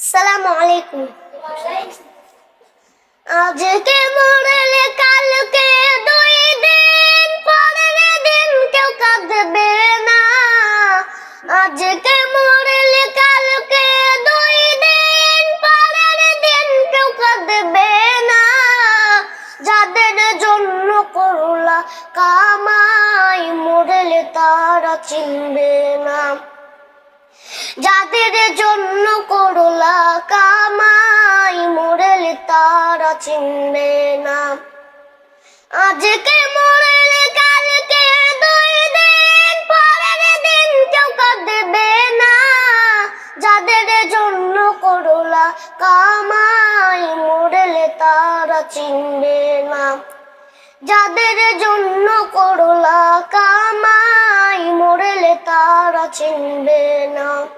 আসসালামু আলাইকুম। আজকে মরলে কালকে দুই দিন, পরের দিন কেউ কাঁদবে না। আজকে মরলে কালকে দুই দিন, পরের দিন কেউ কাঁদবে না। যাদের জন্য করলা কামাই, মরলে তারা চিনবে না। যাদের জন্য করলা কামাই, মরেলে তারা চিনবে না। আজকে মরেলে, কালকে দুই দিন, পরের দিন কেউ কাঁদবে না। যাদের জন্য করলা কামাই, মরেলে তারা চিনবে না। যাদের জন্য করলা কামাই, মরেলে তারা চিনবে না।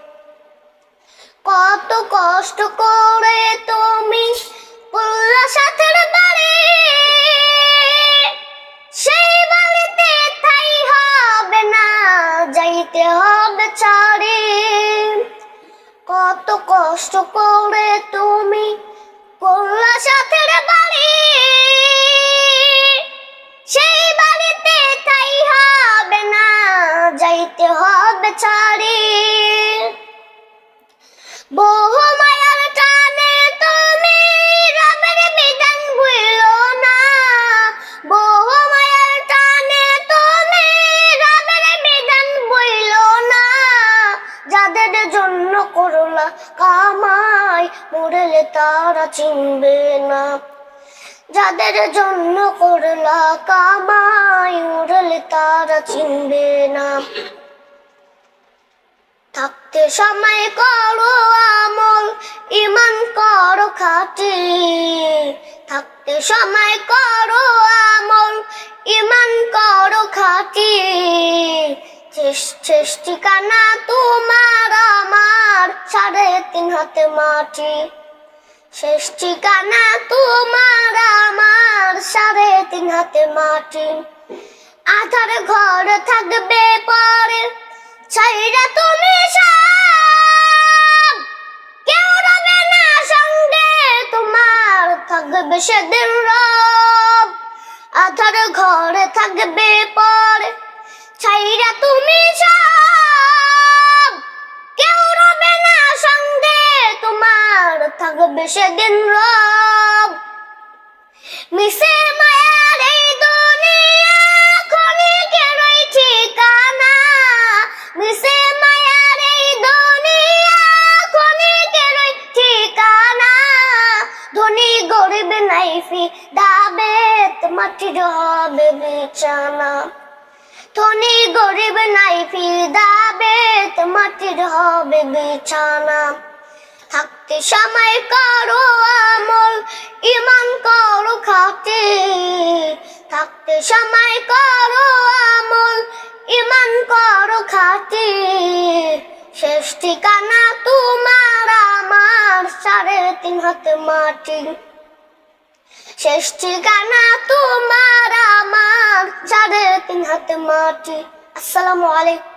কত কষ্ট করে তুমি সাথের বাড়ি। সেই বাড়িতে হবে যাইতে হবে কত কষ্ট করে তুমি পুল্লা সাথের বাড়ি। সেই বাড়িতে ঠাই হবে না, যাইতে হবে চারি। বহু মায়ার টানে তুমি রবের বিধান ভুলো না। বহু মায়ার টানে তুমি রবের বিধান ভুলো না। যাদের জন্য করলা কামাই, মরলে তারা চিনবে না। যাদের জন্য করলা কামাই, মরলে তারা চিনবে না। থাকতে সময় করো আমল ইমান করো খাটি। থাকতে সময় করো আমল ইমান করো খাটি। শেষ ঠিকানা তোমার, আমার সাড়ে তিন হাতে মাটি। শেষ ঠিকানা তোমার, আমার সাড়ে তিন হাতে মাটি। আধার ঘর থাকবে সেদিন রব। আধার ঘরে থাকবে পরে, ছাইরা তুমি সব। কেউ রবে না সঙ্গে, তোমার থাকবে সেদিন রব। মিশে গরিব নাইফি দাবে মাটির হবে বিছানা। ধনী গরিব নাইফি দাবে মাটির হবে বিছানা। থাকতে সময় করো আমল ইমান করো খাটি। থাকতে সময় করো আমল ইমান করো খাটি। শেষ ঠিকানা তোমার আমার সাড়ে তিন হাতে মাটি। শেষ ঠিকানা তোমার আমার, সাড়ে তিন হাতে মাটি। আসসালামু আলাইকুম।